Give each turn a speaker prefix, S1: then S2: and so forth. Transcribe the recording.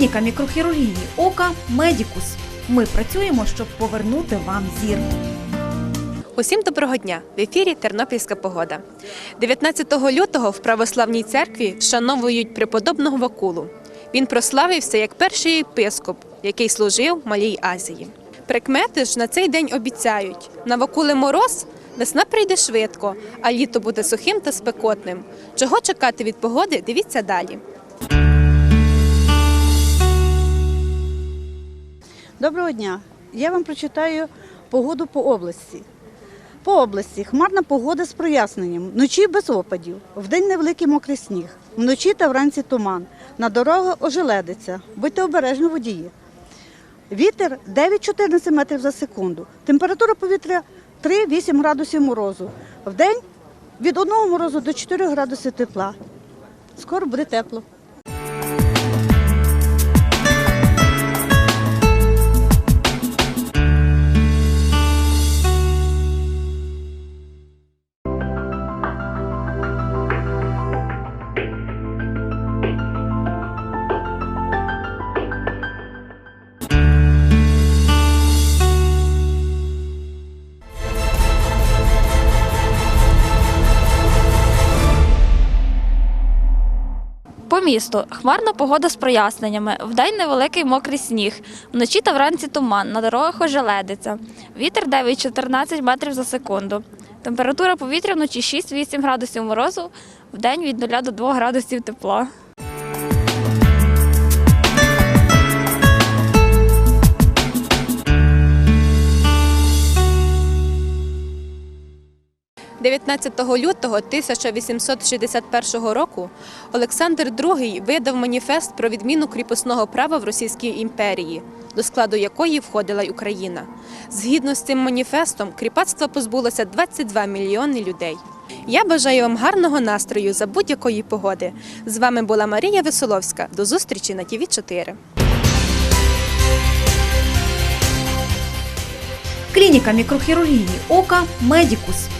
S1: Клініка мікрохірургії ока Медікус. Ми працюємо, щоб повернути вам зір.
S2: Усім доброго дня! В ефірі Тернопільська погода. 19 лютого в православній церкві вшановують преподобного Вакулу. Він прославився як перший єпископ, який служив в Малій Азії. Прикмети ж на цей день обіцяють: на Вакули мороз весна прийде швидко, а літо буде сухим та спекотним. Чого чекати від погоди? Дивіться далі.
S3: Доброго дня. Я вам прочитаю погоду по області. По області хмарна погода з проясненням. Вночі без опадів. Вдень невеликий мокрий сніг. Вночі та вранці туман. На дорогах ожеледиться. Будьте обережні водії. Вітер 9-14 метрів за секунду. Температура повітря 3-8 градусів морозу. Вдень від 1 морозу до 4 градусів тепла. Скоро буде тепло.
S4: Місту хмарна погода з проясненнями. Вдень невеликий мокрий сніг. Вночі та вранці туман. На дорогах ожеледиться. Вітер 9-14 метрів за секунду. Температура повітря вночі 6-8 градусів морозу, вдень від 0 до 2 градусів тепла.
S2: – 19 лютого 1861 року Олександр II видав маніфест про відміну кріпосного права в Російській імперії, до складу якої входила й Україна. Згідно з цим маніфестом, кріпацтва позбулося 22 мільйони людей. Я бажаю вам гарного настрою за будь-якої погоди. З вами була Марія Весоловська. До зустрічі на ТІВІ 4
S1: Клініка мікрохірургії ока Медікус.